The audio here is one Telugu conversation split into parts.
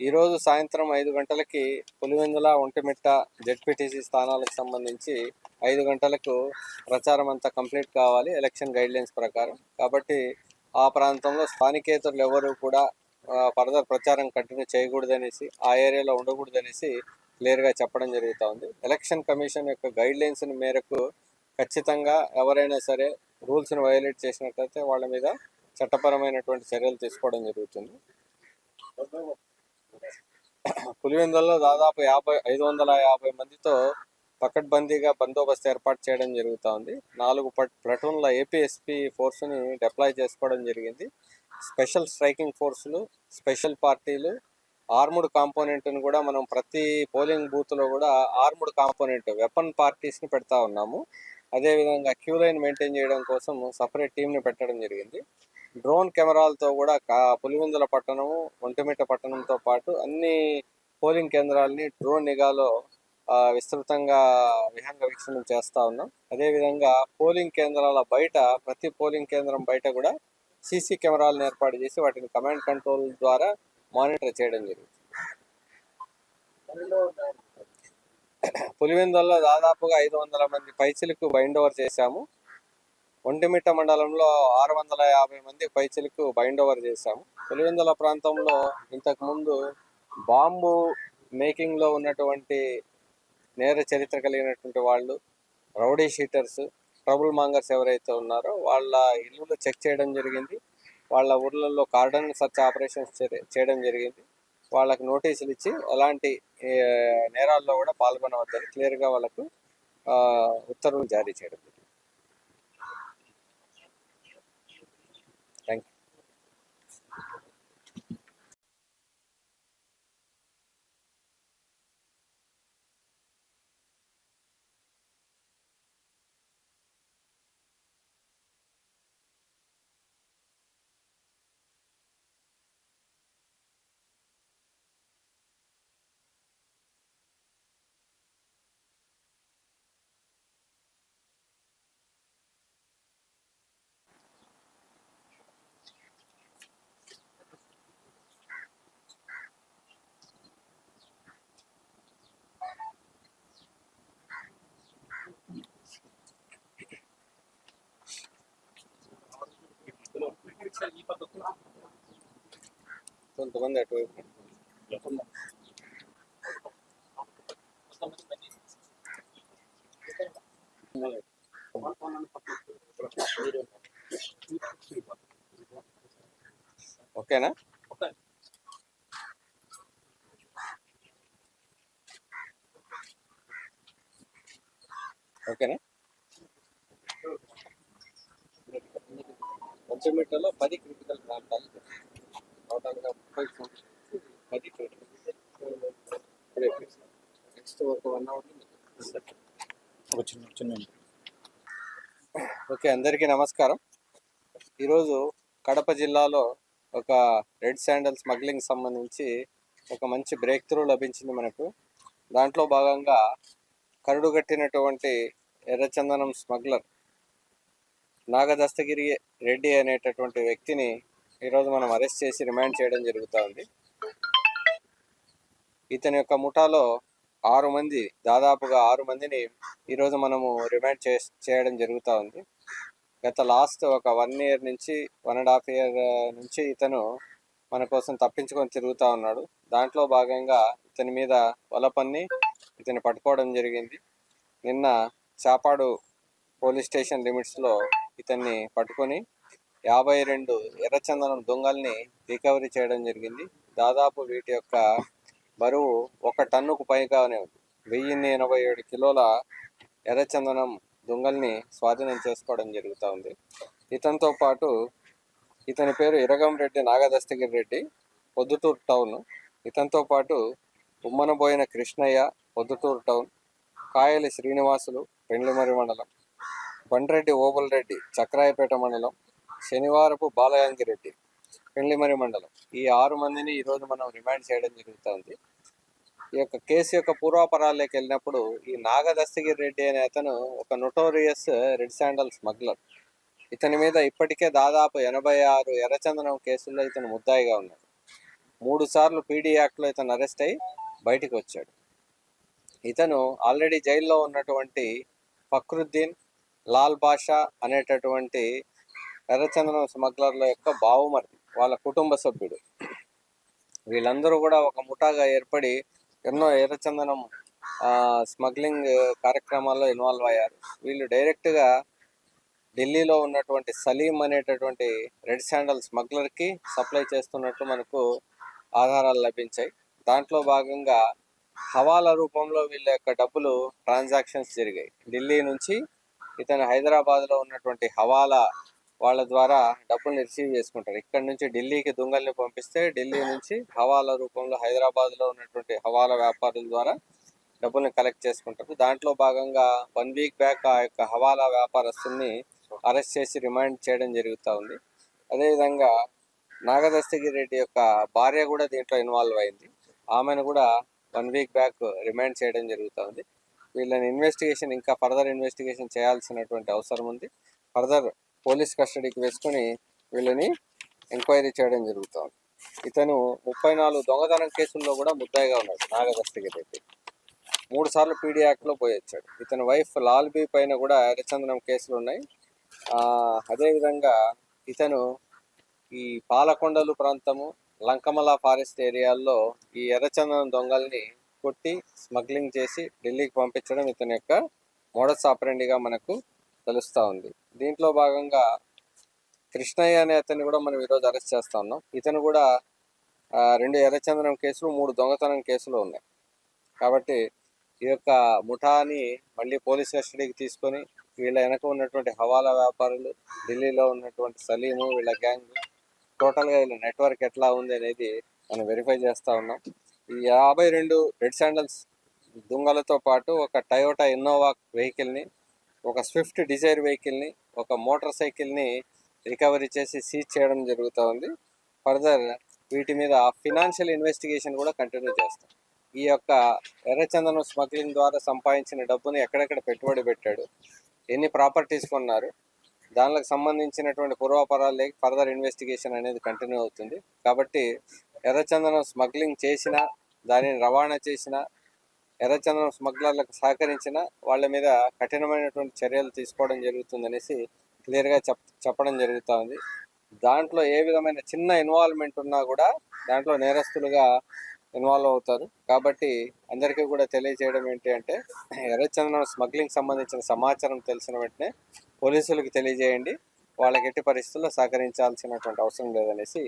ఈరోజు సాయంత్రం ఐదు గంటలకి పులివెందుల ఒంటిమిట్ట జెడ్పీటీసీ స్థానాలకు సంబంధించి ఐదు గంటలకు ప్రచారం అంతా కంప్లీట్ కావాలి ఎలక్షన్ గైడ్లైన్స్ ప్రకారం. కాబట్టి ఆ ప్రాంతంలో స్థానికేతరులు ఎవరు కూడా ఫర్దర్ ప్రచారం కంటిన్యూ చేయకూడదనేసి ఆ ఏరియాలో ఉండకూడదనేసి క్లియర్గా చెప్పడం జరుగుతూ ఉంది. ఎలక్షన్ కమిషన్ యొక్క గైడ్లైన్స్ మేరకు ఖచ్చితంగా ఎవరైనా సరే రూల్స్ని వయోలేట్ చేసినట్లయితే వాళ్ళ మీద చట్టపరమైనటువంటి చర్యలు తీసుకోవడం జరుగుతుంది. పులివెందులలో దాదాపు యాభై ఐదు వందల యాభై మందితో పకడ్బందీగా బందోబస్తు ఏర్పాటు చేయడం జరుగుతూ ఉంది నాలుగు పట్ ప్లటూన్ల ఏపీఎస్పీ ఫోర్స్ని డిప్లాయ్ చేసుకోవడం జరిగింది. స్పెషల్ స్ట్రైకింగ్ ఫోర్సులు స్పెషల్ పార్టీలు ఆర్ముడ్ కాంపోనెంట్ని కూడా మనం ప్రతి పోలింగ్ బూత్లో కూడా ఆర్ముడ్ కాంపోనెంట్ వెపన్ పార్టీస్ని పెడతా ఉన్నాము. అదేవిధంగా క్యూ లైన్ మెయింటైన్ చేయడం కోసం సపరేట్ టీంని పెట్టడం జరిగింది. డ్రోన్ కెమెరాలతో కూడా కా- పులివెందుల పట్టణము ఒంటిమిట్ట పట్టణంతో పాటు అన్ని పోలింగ్ కేంద్రాలని డ్రోన్ నిఘాలో విస్తృతంగా విహంగ వీక్షణం చేస్తూ ఉన్నాం. అదేవిధంగా పోలింగ్ కేంద్రాల బయట ప్రతి పోలింగ్ కేంద్రం బయట కూడా సీసీ కెమెరాలను ఏర్పాటు చేసి వాటిని కమాండ్ కంట్రోల్ ద్వారా మానిటర్ చేయడం జరుగుతుంది. పులివెందుల్లో దాదాపుగా ఐదు వందల మంది పైచిలకు బైండ్ ఓవర్ చేశాము. ఒంటిమిట్ట మండలంలో ఆరు వందల యాభై మంది పైచిలకు బైండ్ ఓవర్ చేశాము. పులివెందుల ప్రాంతంలో ఇంతకు ముందు బాంబు మేకింగ్లో ఉన్నటువంటి నేర చరిత్ర కలిగినటువంటి వాళ్ళు రౌడీ షీటర్స్ ట్రబుల్ మాంగర్స్ ఎవరైతే ఉన్నారో వాళ్ళ ఇల్లులు చెక్ చేయడం జరిగింది. వాళ్ళ ఊర్లలో కార్డన్ సర్చ్ ఆపరేషన్స్ చేయడం జరిగింది. వాళ్ళకి నోటీసులు ఇచ్చి ఎలాంటి నేరాల్లో కూడా పాల్గొనవద్దని క్లియర్గా వాళ్ళకు ఉత్తర్వులు జారీ చేయడం కొంతమంది అటువైపు ఓకేనా? ఓకేనా? పంచమీటర్లో పది క్రిటికల్ ప్రాంతాలు ముప్పై పది నెక్స్ట్ ఒక వన్ అవర్ ఒక చిన్న చిన్న ఓకే అందరికీ నమస్కారం. ఈరోజు కడప జిల్లాలో ఒక రెడ్ శాండల్ స్మగ్లింగ్ సంబంధించి ఒక మంచి బ్రేక్ త్రూ లభించింది మనకు. దాంట్లో భాగంగా కరుడుగట్టినటువంటి ఎర్రచందనం స్మగ్లర్ నాగదస్తగిరి రెడ్డి అనేటటువంటి వ్యక్తిని ఈరోజు మనం అరెస్ట్ చేసి రిమాండ్ చేయడం జరుగుతూ ఉంది ఇతని యొక్క ముఠాలో ఆరు మంది దాదాపుగా ఆరు మందిని ఈరోజు మనము రిమాండ్ చే చేయడం జరుగుతూ ఉంది గత లాస్ట్ ఒక వన్ ఇయర్ నుంచి వన్ అండ్ హాఫ్ ఇయర్ నుంచి ఇతను మన కోసం తప్పించుకొని తిరుగుతూ ఉన్నాడు. దాంట్లో భాగంగా ఇతని మీద వలపన్ని ఇతని పట్టుకోవడం జరిగింది. నిన్న చాపాడు పోలీస్ స్టేషన్ లిమిట్స్లో ఇతన్ని పట్టుకొని యాభై రెండు ఎర్రచందనం దొంగల్ని రికవరీ చేయడం జరిగింది. దాదాపు వీటి యొక్క బరువు ఒక టన్నుకు పైగానే ఉంది. వెయ్యిన్ని ఎనభై ఏడు కిలోల ఎర్రచందనం దొంగల్ని స్వాధీనం చేసుకోవడం జరుగుతూ ఉంది. ఇతనితో పాటు ఇతని పేరు ఇరగంరెడ్డి నాగదస్తగిరి రెడ్డి పొద్దుటూరు టౌన్. ఇతనితో పాటు ఉమ్మనబోయిన కృష్ణయ్య పొద్దుటూరు టౌన్. కాయలి శ్రీనివాసులు పెండ్లిమరి మండలం. బండ్రెడ్డి ఓబుల్ రెడ్డి చక్రాయపేట మండలం. శనివారపు బాలయంగిరెడ్డి పెండ్లిమరి మండలం. ఈ ఆరు మందిని ఈరోజు మనం రిమాండ్ చేయడం జరుగుతుంది. ఈ యొక్క కేసు యొక్క పూర్వాపరాల్లోకి వెళ్ళినప్పుడు ఈ నాగదస్తగిరి రెడ్డి అనే అతను ఒక నొటోరియస్ రెడ్ శాండల్ స్మగ్లర్. ఇతని మీద ఇప్పటికే దాదాపు ఎనభై ఆరు ఎర్రచందనం కేసుల్లో ఇతను ముద్దాయిగా ఉన్నాడు. మూడు సార్లు పీడీ యాక్ట్లో ఇతను అరెస్ట్ అయ్యి బయటికి వచ్చాడు. ఇతను ఆల్రెడీ జైల్లో ఉన్నటువంటి ఫక్రుద్దీన్ లాల్ బాషా అనేటటువంటి ఎర్రచందనం స్మగ్లర్ల యొక్క బావుమరి వాళ్ళ కుటుంబ సభ్యుడు. వీళ్ళందరూ కూడా ఒక ముఠాగా ఏర్పడి ఎన్నో ఎర్రచందనం ఆ, స్మగ్లింగ్ కార్యక్రమాల్లో ఇన్వాల్వ్ అయ్యారు. వీళ్ళు డైరెక్ట్గా ఢిల్లీలో ఉన్నటువంటి సలీం అనేటటువంటి రెడ్ శాండల్ స్మగ్లర్కి సప్లై చేస్తున్నట్టు మనకు ఆధారాలు లభించాయి. దాంట్లో భాగంగా హవాలా రూపంలో వీళ్ళ యొక్క డబ్బులు ట్రాన్సాక్షన్స్ జరిగాయి. ఢిల్లీ నుంచి ఇతను హైదరాబాద్లో ఉన్నటువంటి హవాలా వాళ్ళ ద్వారా డబ్బుల్ని రిసీవ్ చేసుకుంటారు. ఇక్కడ నుంచి ఢిల్లీకి దొంగల్ని పంపిస్తే ఢిల్లీ నుంచి హవాలా రూపంలో హైదరాబాద్లో ఉన్నటువంటి హవాలా వ్యాపారుల ద్వారా డబ్బుల్ని కలెక్ట్ చేసుకుంటారు. దాంట్లో భాగంగా వన్ వీక్ బ్యాక్ ఆ యొక్క హవాలా వ్యాపారస్తుల్ని అరెస్ట్ చేసి రిమాండ్ చేయడం జరుగుతూ ఉంది. అదేవిధంగా నాగదస్తగిరి రెడ్డి యొక్క భార్య కూడా దీంట్లో ఇన్వాల్వ్ అయింది. ఆమెను కూడా వన్ వీక్ బ్యాక్ రిమాండ్ చేయడం జరుగుతూ ఉంది. వీళ్ళని ఇన్వెస్టిగేషన్ ఇంకా ఫర్దర్ ఇన్వెస్టిగేషన్ చేయాల్సినటువంటి అవసరం ఉంది. ఫర్దర్ పోలీస్ కస్టడీకి వేసుకొని వీళ్ళని ఎంక్వైరీ చేయడం జరుగుతోంది. ఇతను ముప్పై నాలుగు దొంగతనం కేసుల్లో కూడా ముద్దాయిగా ఉన్నాడు నాగదస్తగిరి రెడ్డి మూడు సార్లు పీడీ యాక్ట్లో పోయి వచ్చాడు. ఇతని వైఫ్ లాల్బీ పైన కూడా ఎర్రచందనం కేసులు ఉన్నాయి. అదేవిధంగా ఇతను ఈ పాలకొండలు ప్రాంతము లంకమల ఫారెస్ట్ ఏరియాల్లో ఈ ఎర్రచందనం దొంగల్ని కొట్టి స్మగ్లింగ్ చేసి ఢిల్లీకి పంపించడం ఇతని యొక్క మోడస్ ఆపరెండిగా మనకు తెలుస్తూ ఉంది. దీంట్లో భాగంగా కృష్ణయ్య అనే అతన్ని కూడా మనం ఈరోజు అరెస్ట్ చేస్తా ఉన్నాం. ఇతను కూడా రెండు ఎర్రచందనం కేసులు మూడు దొంగతనం కేసులు ఉన్నాయి. కాబట్టి ఈ యొక్క ముఠాని మళ్ళీ పోలీస్ కస్టడీకి తీసుకొని వీళ్ళ వెనక ఉన్నటువంటి హవాలా వ్యాపారులు ఢిల్లీలో ఉన్నటువంటి సలీము వీళ్ళ గ్యాంగ్ టోటల్గా వీళ్ళ నెట్వర్క్ ఎట్లా ఉంది అనేది మనం వెరిఫై చేస్తూ ఉన్నాం. ఈ యాభై రెండు రెడ్ శాండల్స్ దుంగలతో పాటు ఒక టయోటా ఇన్నోవా వెహికల్ని ఒక స్విఫ్ట్ డిజైర్ వెహికల్ని ఒక మోటార్ సైకిల్ని రికవరీ చేసి సీజ్ చేయడం జరుగుతూ ఉంది. ఫర్దర్ వీటి మీద ఫినాన్షియల్ ఇన్వెస్టిగేషన్ కూడా కంటిన్యూ చేస్తాం. ఈ యొక్క ఎర్రచందనం స్మగ్లింగ్ ద్వారా సంపాదించిన డబ్బుని ఎక్కడెక్కడ పెట్టుబడి పెట్టాడు ఎన్ని ప్రాపర్టీస్ కొన్నారు దానికి సంబంధించినటువంటి పూర్వాపరాలు లేక ఫర్దర్ ఇన్వెస్టిగేషన్ అనేది కంటిన్యూ అవుతుంది. కాబట్టి ఎర్రచందనం స్మగ్లింగ్ చేసిన దానిని రవాణా చేసిన ఎర్రచందనం స్మగ్లర్లకు సహకరించిన వాళ్ళ మీద కఠినమైనటువంటి చర్యలు తీసుకోవడం జరుగుతుందనేసి క్లియర్గా చెప్ చెప్పడం జరుగుతుంది. దాంట్లో ఏ విధమైన చిన్న ఇన్వాల్వ్మెంట్ ఉన్నా కూడా దాంట్లో నేరస్తులుగా ఇన్వాల్వ్ అవుతారు. కాబట్టి అందరికీ కూడా తెలియజేయడం ఏంటి అంటే ఎర్రచందనం స్మగ్లింగ్ సంబంధించిన సమాచారం తెలిసిన వెంటనే పోలీసులకు తెలియజేయండి. వాళ్ళకి ఎట్టి పరిస్థితుల్లో సహకరించాల్సినటువంటి అవసరం లేదనేసి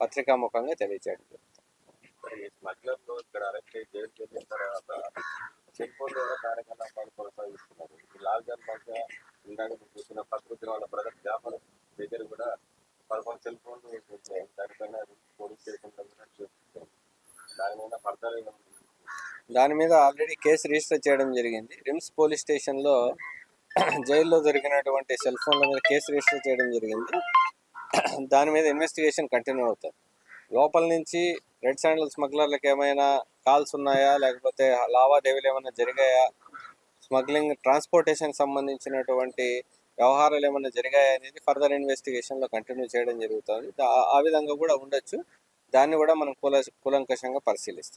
పత్రికాముఖంగా తెలియజేయడం ఈ స్మగ్లర్లు ఇక్కడ అరెస్ట్ జైలు చేసిన తర్వాత సెల్ ఫోన్ ద్వారా కార్యకలాపాలు కొనసాగిస్తున్నారు. ఈ లాక్డౌన్ పక్క ఇందాక చూసిన ప్రకృతి వాళ్ళ బ్రదర్ జాఫర్ దగ్గర కూడా పదకొండు సెల్ ఫోన్లు వచ్చాయి దానిపైన పోలీస్ స్టేషన్లో దాని మీద ఫర్దర్ దాని మీద ఆల్రెడీ కేసు రిజిస్టర్ చేయడం జరిగింది. రిమ్స్ పోలీస్ స్టేషన్లో జైల్లో దొరికినటువంటి సెల్ ఫోన్ల మీద కేసు రిజిస్టర్ చేయడం జరిగింది. దాని మీద ఇన్వెస్టిగేషన్ కంటిన్యూ అవుతుంది. లోపల నుంచి రెడ్ శాండల్ స్మగ్లర్లకు ఏమైనా కాల్స్ ఉన్నాయా? లేకపోతే లావాదేవీలు ఏమైనా జరిగాయా? స్మగ్లింగ్ ట్రాన్స్పోర్టేషన్ సంబంధించినటువంటి వ్యవహారాలు ఏమైనా జరిగాయా అనేది ఫర్దర్ ఇన్వెస్టిగేషన్లో కంటిన్యూ చేయడం జరుగుతుంది. ఆ విధంగా కూడా ఉండొచ్చు. దాన్ని కూడా మనం కూల కూలంకషంగా పరిశీలిస్తాం.